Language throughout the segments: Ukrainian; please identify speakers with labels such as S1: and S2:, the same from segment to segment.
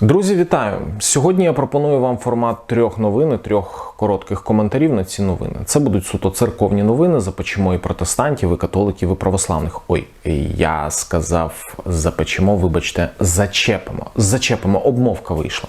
S1: Друзі, вітаю! Сьогодні я пропоную вам формат трьох новин трьох коротких коментарів на ці новини. Це будуть суто церковні новини. Запечемо і протестантів, і католиків, і православних. Ой, я сказав запечемо, вибачте, зачепимо. Зачепимо, обмовка вийшла.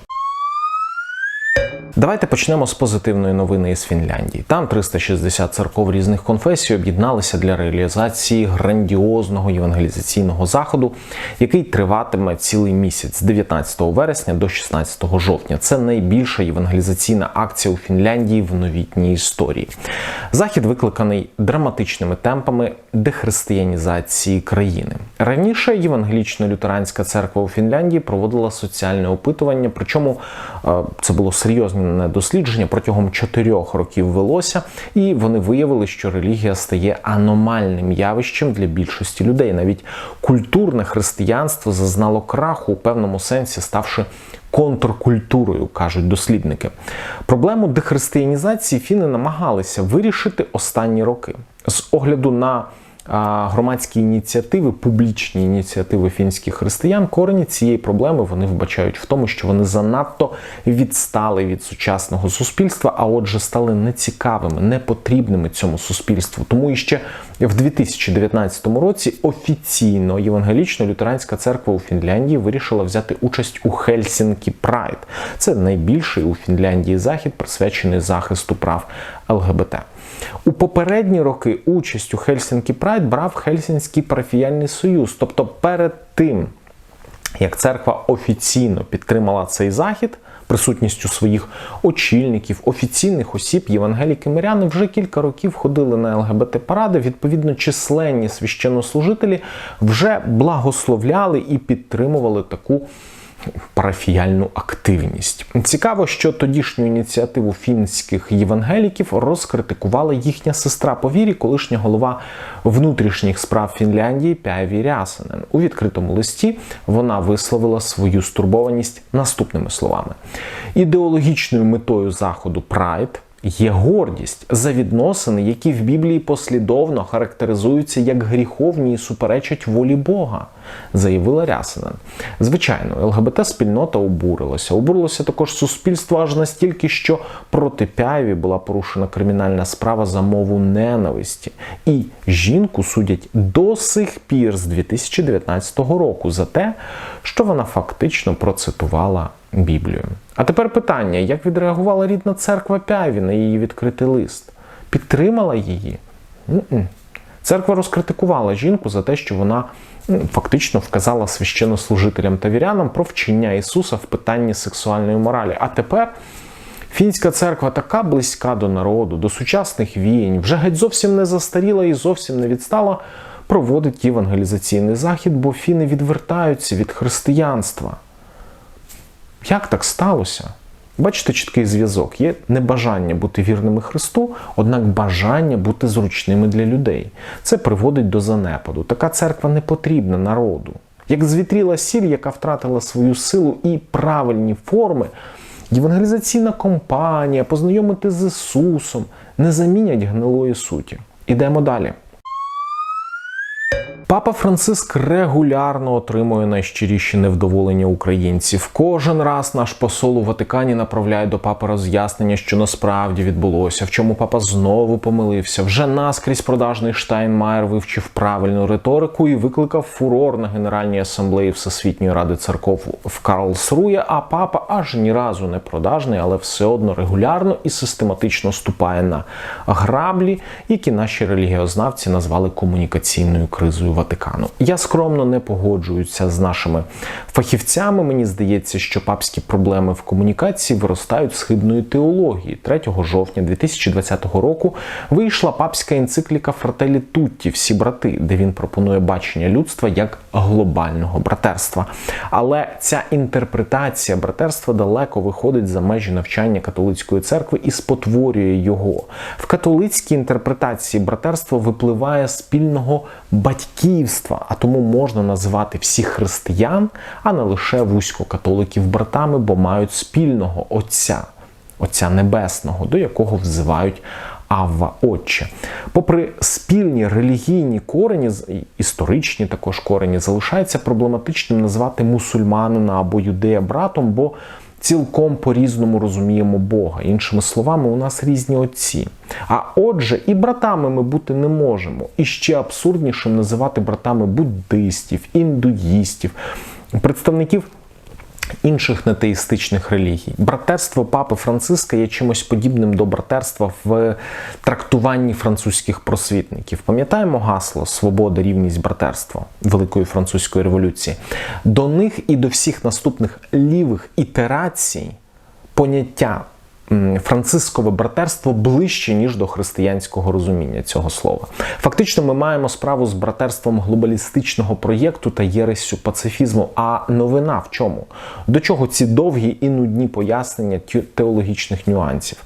S1: Давайте почнемо з позитивної новини із Фінляндії. Там 360 церков різних конфесій об'єдналися для реалізації грандіозного євангелізаційного заходу, який триватиме цілий місяць з 19 вересня до 16 жовтня. Це найбільша євангелізаційна акція у Фінляндії в новітній історії. Захід викликаний драматичними темпами дехристиянізації країни. Раніше євангелічно-лютеранська церква у Фінляндії проводила соціальне опитування, причому е, це було серйозне дослідження протягом чотирьох років велося, і вони виявили, що релігія стає аномальним явищем для більшості людей. Навіть культурне християнство зазнало краху у певному сенсі, ставши контркультурою, кажуть дослідники. Проблему дехристиянізації фіни намагалися вирішити останні роки з огляду на громадські ініціативи, публічні ініціативи фінських християн, корені цієї проблеми вони вбачають в тому, що вони занадто відстали від сучасного суспільства, а отже, стали нецікавими, непотрібними цьому суспільству. Тому і ще в 2019 році офіційно євангелічно-лютеранська церква у Фінляндії вирішила взяти участь у Хельсінкі Прайд. Це найбільший у Фінляндії захід, присвячений захисту прав ЛГБТ. У попередні роки участь у Хельсінкі Прайд брав Хельсінський парафіяльний союз. Тобто, перед тим, як церква офіційно підтримала цей захід. Присутністю своїх очільників, офіційних осіб, євангеліки миряни вже кілька років ходили на ЛГБТ-паради. Відповідно, численні священнослужителі вже благословляли і підтримували таку парафіяльну активність. Цікаво, що тодішню ініціативу фінських євангеліків розкритикувала їхня сестра по вірі, колишня голова внутрішніх справ Фінляндії Пяві Рясенен. У відкритому листі вона висловила свою стурбованість наступними словами: ідеологічною метою заходу Прайд є гордість за відносини, які в Біблії послідовно характеризуються як гріховні і суперечать волі Бога, заявила Рясинен. Звичайно, ЛГБТ-спільнота обурилася. Обурилося також суспільство аж настільки, що проти Пяві була порушена кримінальна справа за мову ненависті. І жінку судять до сих пір з 2019 року за те, що вона фактично процитувала Біблію. А тепер питання: як відреагувала рідна церква Пяві на її відкритий лист? Підтримала її? Н-н. Церква розкритикувала жінку за те, що вона фактично вказала священнослужителям та вірянам про вчення Ісуса в питанні сексуальної моралі. А тепер фінська церква така близька до народу, до сучасних віянь, вже геть зовсім не застаріла і зовсім не відстала, проводить євангелізаційний захід, бо фіни відвертаються від християнства. Як так сталося? Бачите чіткий зв'язок. Є небажання бути вірними Христу, однак бажання бути зручними для людей. Це приводить до занепаду. Така церква не потрібна народу. Як звітріла сіль, яка втратила свою силу і правильні форми, євангелізаційна компанія, познайомити з Ісусом не замінять гнилої суті. Ідемо далі. Папа Франциск регулярно отримує найщиріші невдоволення українців. Кожен раз наш посол у Ватикані направляє до папи роз'яснення, що насправді відбулося, в чому папа знову помилився. Вже наскрізь продажний Штайнмаєр вивчив правильну риторику і викликав фурор на Генеральній асамблеї Всесвітньої ради церков в Карлсрує. А папа аж ні разу не продажний, але все одно регулярно і систематично ступає на граблі, які наші релігіознавці назвали комунікаційною кризою. Ватикану. Я скромно не погоджуюся з нашими фахівцями. Мені здається, що папські проблеми в комунікації виростають з хибної теології. 3 жовтня 2020 року вийшла папська енцикліка Фрателі Тутті всі брати, де він пропонує бачення людства як глобального братерства. Але ця інтерпретація братерства далеко виходить за межі навчання католицької церкви і спотворює його. В католицькій інтерпретації братерства випливає спільного батьківства, а тому можна називати всіх християн, а не лише вузько-католиків братами, бо мають спільного Отця, Отця Небесного, до якого взивають Авва Отче. Попри спільні релігійні корені, історичні також корені, залишається проблематичним назвати мусульманина або юдея братом, бо цілком по-різному розуміємо Бога. Іншими словами, у нас різні отці. А отже, і братами ми бути не можемо. І ще абсурднішим називати братами буддистів, індуїстів, представників інших нетеїстичних релігій. Братерство папи Франциска є чимось подібним до братерства в трактуванні французьких просвітників. Пам'ятаємо гасло Свобода, рівність, братерство Великої французької революції. До них і до всіх наступних лівих ітерацій поняття францискове братерство ближче, ніж до християнського розуміння цього слова. Фактично, ми маємо справу з братерством глобалістичного проєкту та єресю пацифізму. А новина в чому? До чого ці довгі і нудні пояснення теологічних нюансів?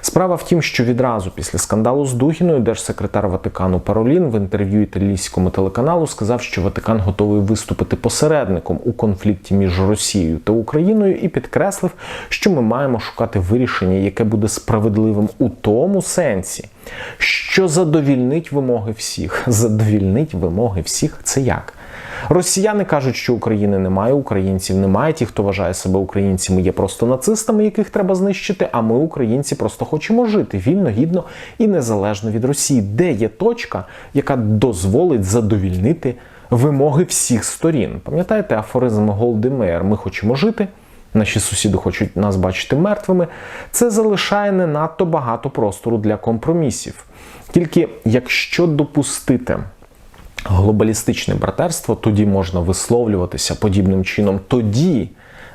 S1: Справа в тім, що відразу після скандалу з Дугіною держсекретар Ватикану Паролін в інтерв'ю італійському телеканалу сказав, що Ватикан готовий виступити посередником у конфлікті між Росією та Україною і підкреслив, що ми маємо шукати вирішення, яке буде справедливим у тому сенсі, що задовільнить вимоги всіх. Задовільнить вимоги всіх це як? Росіяни кажуть, що України немає, українців немає. Ті, хто вважає себе українцями, є просто нацистами, яких треба знищити. А ми, українці, просто хочемо жити вільно, гідно і незалежно від Росії, де є точка, яка дозволить задовільнити вимоги всіх сторін. Пам'ятаєте, афоризм Голди Меєр Ми хочемо жити. Наші сусіди хочуть нас бачити мертвими. Це залишає не надто багато простору для компромісів. Тільки якщо допустити глобалістичне братерство, тоді можна висловлюватися подібним чином. Тоді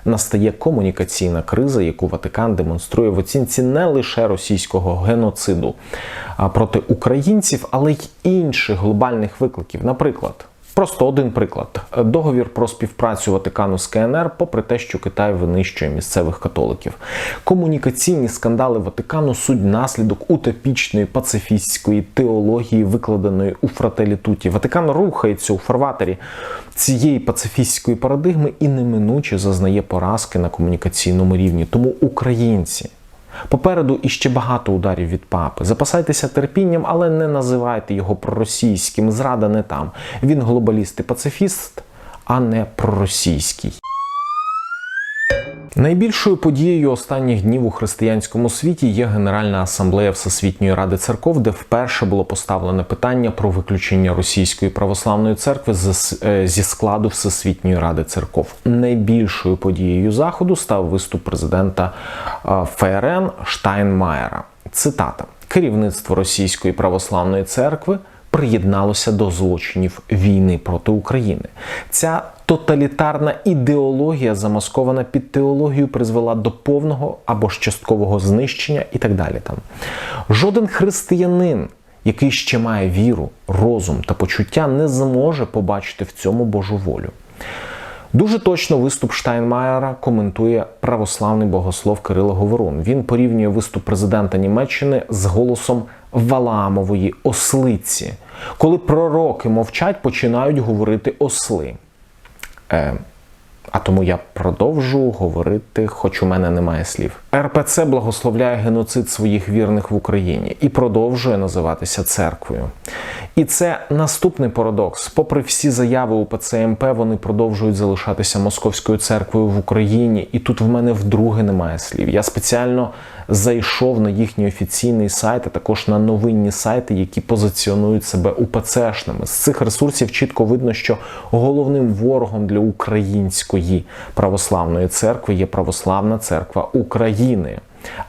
S1: настає комунікаційна криза, яку Ватикан демонструє в оцінці не лише російського геноциду проти українців, але й інших глобальних викликів. Наприклад. Просто один приклад: договір про співпрацю Ватикану з КНР, попри те, що Китай винищує місцевих католиків. Комунікаційні скандали Ватикану суть наслідок утопічної пацифістської теології, викладеної у фрателітуті. Ватикан рухається у фарватері цієї пацифістської парадигми і неминуче зазнає поразки на комунікаційному рівні. Тому українці. Попереду іще багато ударів від папи. Запасайтеся терпінням, але не називайте його проросійським. Зрада не там. Він глобаліст і пацифіст, а не проросійський. Найбільшою подією останніх днів у християнському світі є Генеральна асамблея Всесвітньої ради церков, де вперше було поставлене питання про виключення російської православної церкви е, зі складу Всесвітньої ради церков. Найбільшою подією заходу став виступ президента е, ФРН Штайнмаєра. Цитата: керівництво Російської православної церкви приєдналося до злочинів війни проти України. Ця тоталітарна ідеологія, замаскована під теологію, призвела до повного або ж часткового знищення і так далі. Там жоден християнин. Який ще має віру, розум та почуття, не зможе побачити в цьому Божу волю. Дуже точно виступ Штайнмаєра коментує православний богослов Кирило Говорун. Він порівнює виступ президента Німеччини з голосом Валаамової ослиці. Коли пророки мовчать, починають говорити осли. Е, а тому я продовжу говорити, хоч у мене немає слів. РПЦ благословляє геноцид своїх вірних в Україні і продовжує називатися церквою. І це наступний парадокс. Попри всі заяви у ПЦМП, вони продовжують залишатися московською церквою в Україні. І тут в мене вдруге немає слів. Я спеціально зайшов на їхній офіційний сайт, а також на новинні сайти, які позиціонують себе УПЦшними. З цих ресурсів чітко видно, що головним ворогом для української православної церкви є православна церква України.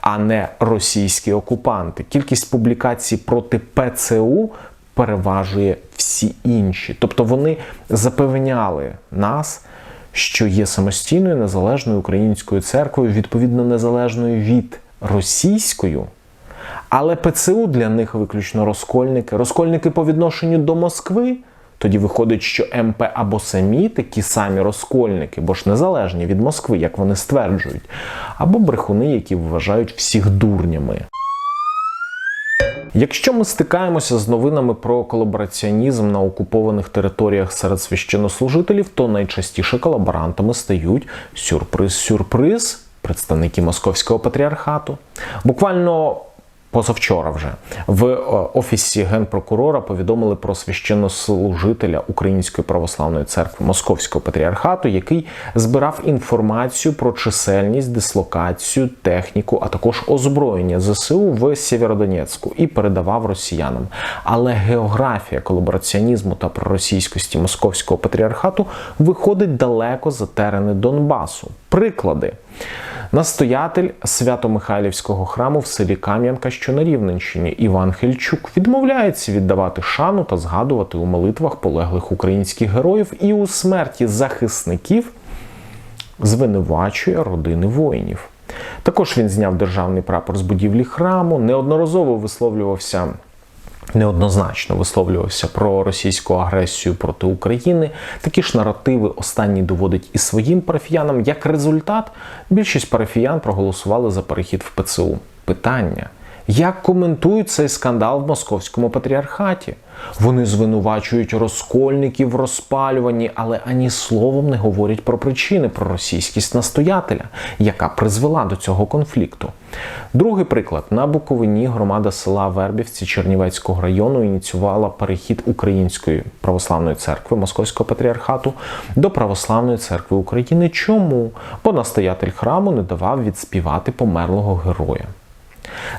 S1: А не російські окупанти. Кількість публікацій проти ПЦУ переважує всі інші. Тобто вони запевняли нас, що є самостійною незалежною українською церквою, відповідно незалежною від російською. Але ПЦУ для них виключно розкольники. Розкольники по відношенню до Москви. Тоді виходить, що МП або самі такі самі розкольники, бо ж незалежні від Москви, як вони стверджують, або брехуни, які вважають всіх дурнями. Якщо ми стикаємося з новинами про колабораціонізм на окупованих територіях серед священнослужителів, то найчастіше колаборантами стають сюрприз-сюрприз представники московського патріархату. Буквально позавчора вже в е, офісі генпрокурора повідомили про священнослужителя Української православної церкви Московського патріархату, який збирав інформацію про чисельність, дислокацію, техніку, а також озброєння ЗСУ в Сєвєродонецьку і передавав росіянам. Але географія колабораціонізму та проросійськості Московського патріархату виходить далеко за терени Донбасу. Приклади. Настоятель Свято-Михайлівського храму в селі Кам'янка, що на Рівненщині, Іван Хельчук, відмовляється віддавати шану та згадувати у молитвах полеглих українських героїв і у смерті захисників звинувачує родини воїнів. Також він зняв державний прапор з будівлі храму, неодноразово висловлювався. Неоднозначно висловлювався про російську агресію проти України. Такі ж наративи останні доводить і своїм парафіянам. Як результат, більшість парафіян проголосували за перехід в ПЦУ. Питання: як коментують цей скандал в московському патріархаті? Вони звинувачують розкольників в розпалюванні, але ані словом не говорять про причини, про російськість настоятеля, яка призвела до цього конфлікту. Другий приклад на Буковині громада села Вербівці Чернівецького району ініціювала перехід Української православної церкви Московського патріархату до Православної церкви України. Чому? Бо настоятель храму не давав відспівати померлого героя.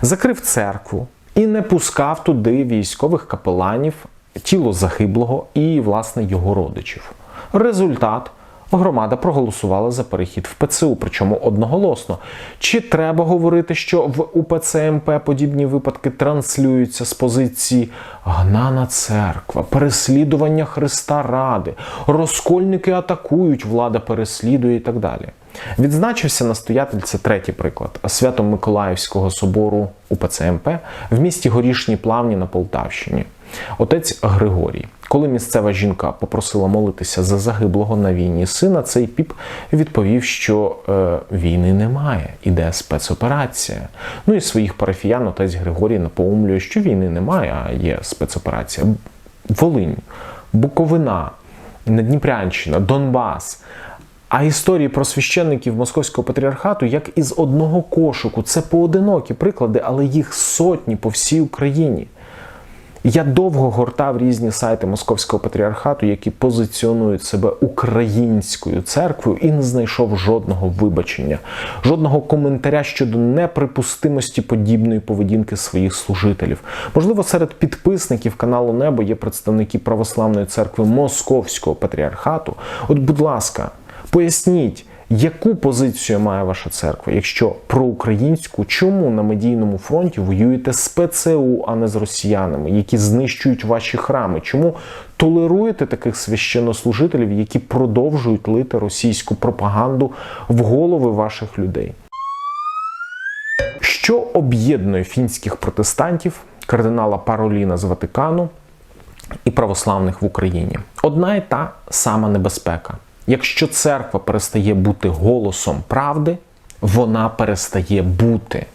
S1: Закрив церкву і не пускав туди військових капеланів, тіло загиблого і, власне, його родичів. Результат громада проголосувала за перехід в ПЦУ, причому одноголосно. Чи треба говорити, що в УПЦ МП подібні випадки транслюються з позиції гнана церква, переслідування Христа Ради, розкольники атакують, влада переслідує і так далі. Відзначився настоятель, це третій приклад Свято-Миколаївського собору УПЦ МП в місті Горішні Плавні на Полтавщині. Отець Григорій. Коли місцева жінка попросила молитися за загиблого на війні сина, цей піп відповів, що е, війни немає, іде спецоперація. Ну і своїх парафіян отець Григорій напоумлює, що війни немає, а є спецоперація. Волинь, Буковина, Надніпрянщина, Донбас. А історії про священників Московського патріархату як із одного кошику. Це поодинокі приклади, але їх сотні по всій Україні. Я довго гортав різні сайти Московського патріархату, які позиціонують себе українською церквою, і не знайшов жодного вибачення, жодного коментаря щодо неприпустимості подібної поведінки своїх служителів. Можливо, серед підписників каналу Небо є представники православної церкви Московського патріархату. От, будь ласка, поясніть. Яку позицію має ваша церква? Якщо проукраїнську, чому на медійному фронті воюєте з ПЦУ, а не з росіянами, які знищують ваші храми? Чому толеруєте таких священнослужителів, які продовжують лити російську пропаганду в голови ваших людей? Що об'єднує фінських протестантів, кардинала Пароліна з Ватикану і православних в Україні? Одна і та сама небезпека. Якщо церква перестає бути голосом правди, вона перестає бути.